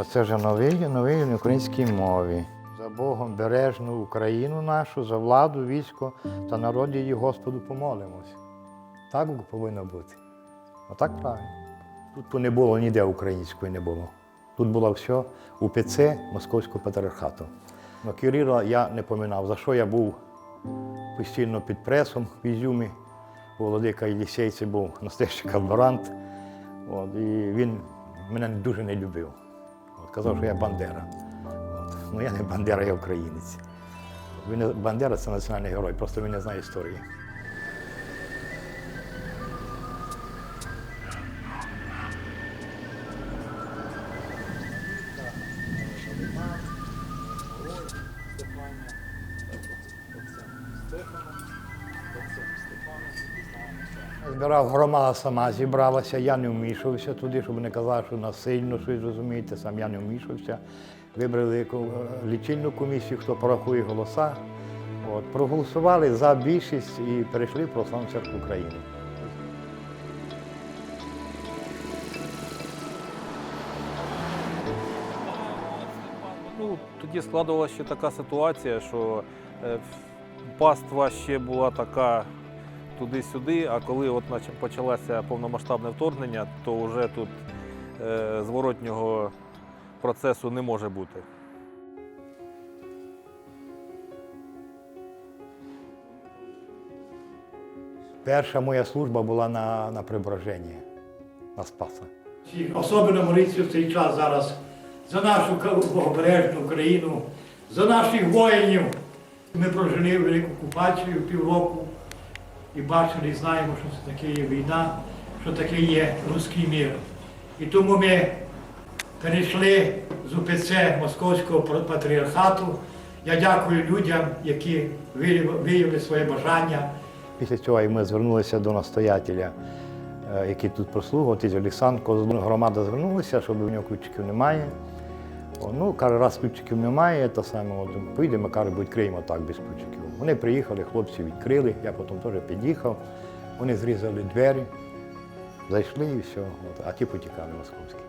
Оце вже новий, новий на українській мові. За Богом бережну Україну нашу, за владу, військо та народ її Господу помолимось. Так повинно бути. Отак правильно. Тут не було ніде української не було. Тут було все УПЦ Московського патріархату. Но Кирила я не поминав, за що я був постійно під пресом в Ізюмі. Володика Єлісейці був настоящий колаборант. І він мене дуже не любив. Казав, що я Бандера. От. Ну я не Бандера, я українець. Він, Бандера це національний герой, просто він не знає історії. Збирав громада сама зібралася, я не вмішувався туди, щоб не казати, що насильно щось розумієте, сам я не вмішувався. Вибрали е, лічильну комісію, хто порахує голоса. От, проголосували за більшість і перейшли в Православну церкву України. Ну, тоді складувалася така ситуація, що е, паства ще була така туди-сюди, а коли от почалося повномасштабне вторгнення, то вже тут е, зворотнього процесу не може бути. Перша моя служба була на, на Преображенні, на Спаса. Особливо молитися в цей час зараз за нашу богобережну Україну, за наших воїнів. Ми прожили велику окупацію півроку і бачили, і знаємо, що це таке є війна, що таке є руський мір. І тому ми перейшли з УПЦ Московського патріархату. Я дякую людям, які виявили своє бажання Після цього ми звернулися до настоятеля, е, який тут прослугував, Олександр Козлун. Громада звернулася, щоб у нього ключиків немає. Ну, каже, раз ключиків немає, то саме от, поїдемо, каже, відкриємо так без ключиків. Вони приїхали, хлопці відкрили, я потім теж під'їхав. Вони зрізали двері, зайшли і все. От, а ті потікали московські.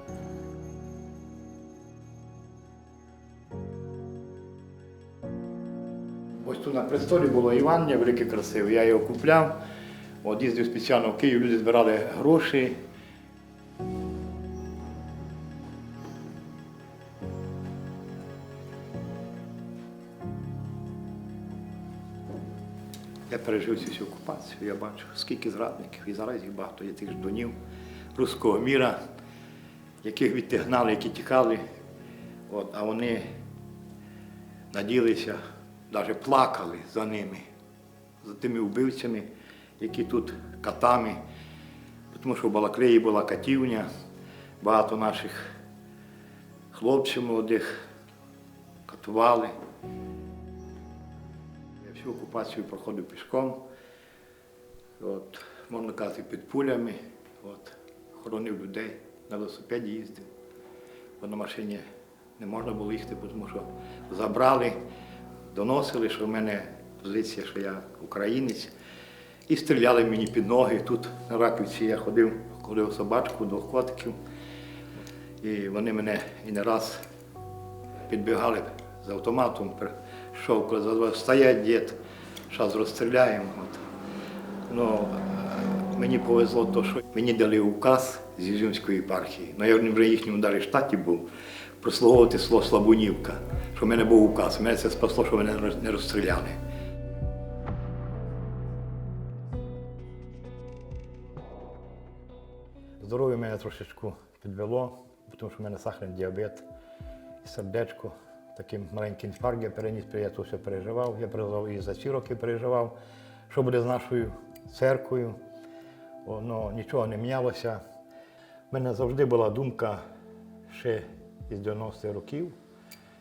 Ось тут на престолі було Івання, велике красиве. Я його купляв. От їздив спеціально в Київ, люди збирали гроші. Я пережив цю всю окупацію, я бачу, скільки зрадників, і зараз їх багато є тих ждунів руського міра, яких відтягнали, які тікали. От, а вони наділися, навіть плакали за ними, за тими вбивцями, які тут катами, тому що в Балаклеї була катівня, багато наших хлопців молодих катували. Всю окупацію проходив пішком, от, можна казати, під пулями, от, хоронив людей, на велосипеді їздив, бо на машині не можна було їхати, тому що забрали, доносили, що в мене позиція, що я українець, і стріляли мені під ноги. Тут на Раківці я ходив, ходив собачку, двох котиків. І вони мене і не раз підбігали з автоматом, коли задавав, стоять дід, зараз розстріляємо. От. Ну, мені повезло, то, що мені дали указ з Ізюмської єпархії. Ну, я вже їхньому далі штаті був, прослуговувати село Слабунівка, що в мене був указ. Мене це спасло, що мене не розстріляли. Здоров'я мене трошечку підвело, тому що в мене сахарний діабет і сердечко. Таким маленьким інфаркт я переніс, я це все переживав. Я переживав і за ці роки переживав, що буде з нашою церквою. О, ну, нічого не мінялося. У мене завжди була думка ще із 90-х років,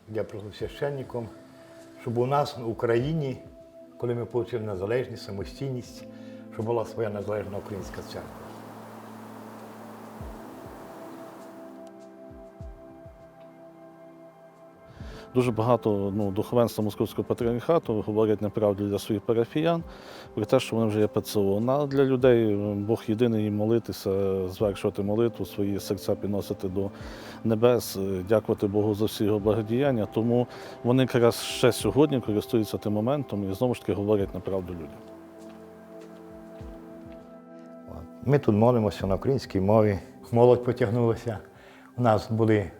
я працював священником, щоб у нас в Україні, коли ми отримали незалежність, самостійність, щоб була своя незалежна українська церква. Дуже багато ну, духовенства Московського патріархату говорять неправду для своїх парафіян про те, що вони вже є. Ну, а для людей Бог єдиний їм молитися, звершувати молитву, свої серця підносити до небес, е, дякувати Богу за всі його благодіяння. Тому вони якраз ще сьогодні користуються тим моментом і знову ж таки говорять неправду людям. Ми тут молимося на українській мові. Молодь потягнулася. У нас були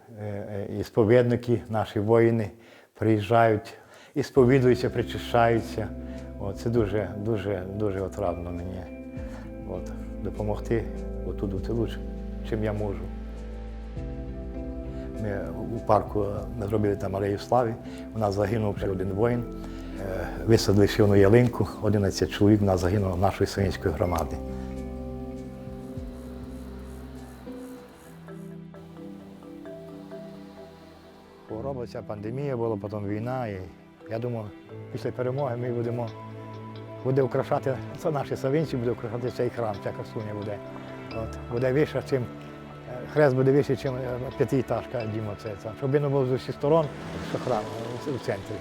і сповідники, наші воїни приїжджають, і сповідуються, причащаються. От, це дуже, дуже, дуже отрадно мені от, допомогти отут у тилу, чим я можу. Ми у парку зробили там алею слави. У нас загинув ще один воїн. Е, Висадили ще одну ялинку, 11 чоловік у нас загинуло нашої синівської громади. Хвороба ця пандемія була, потім війна. І я думаю, після перемоги ми будемо буде украшати, це наші савинці буде украшати цей храм, ця красуня буде. От, буде вища, чим, е, хрест буде вищий, ніж п'ятиэтажка Дімо це. Щоб він був з усіх сторон, що храм е, у центрі.